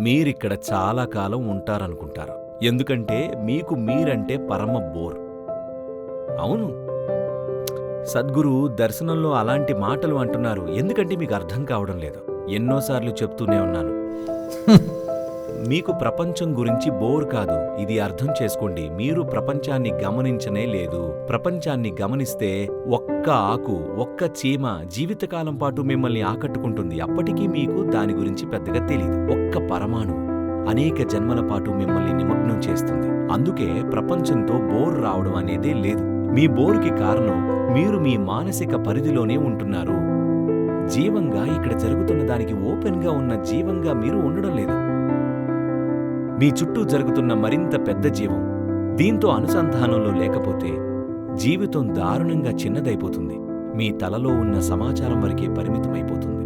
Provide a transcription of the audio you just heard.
మీరిక్కడ చాలా కాలం ఉంటారనుకుంటారు. ఎందుకంటే మీకు మీరంటే పరమ బోర్. అవును. సద్గురు దర్శనంలో అలాంటి మాటలు అంటున్నారు. ఎందుకంటే మీకు అర్థం కావడం లేదు. ఎన్నోసార్లు చెప్తూనే ఉన్నాను. మీకు ప్రపంచం గురించి బోర్ కాదు. ఇది అర్థం చేసుకోండి. మీరు ప్రపంచాన్ని గమనించనే లేదు. ప్రపంచాన్ని గమనిస్తే ఒక్క ఆకు ఒక్క చీమ జీవితకాలం పాటు మిమ్మల్ని ఆకట్టుకుంటుంది. అప్పటికీ మీకు దాని గురించి పెద్దగా తెలియదు ఒక్క పరమాణు అనేక జన్మల పాటు మిమ్మల్ని నిమగ్నం చేస్తుంది. అందుకే ప్రపంచంతో బోర్ రావడం అనేదే లేదు. మీ బోర్కి కారణం మీరు మీ మానసిక పరిధిలోనే ఉంటున్నారు. జీవంగా ఇక్కడ జరుగుతున్న దానికి ఓపెన్గా ఉన్న జీవంగా మీరు ఉండడం లేదు. మీ చుట్టూ జరుగుతున్న మరింత పెద్ద జీవం. దీంతో అనుసంధానంలో లేకపోతే జీవితం దారుణంగా చిన్నదైపోతుంది. మీ తలలో ఉన్న సమాచారం వరకే పరిమితమైపోతుంది.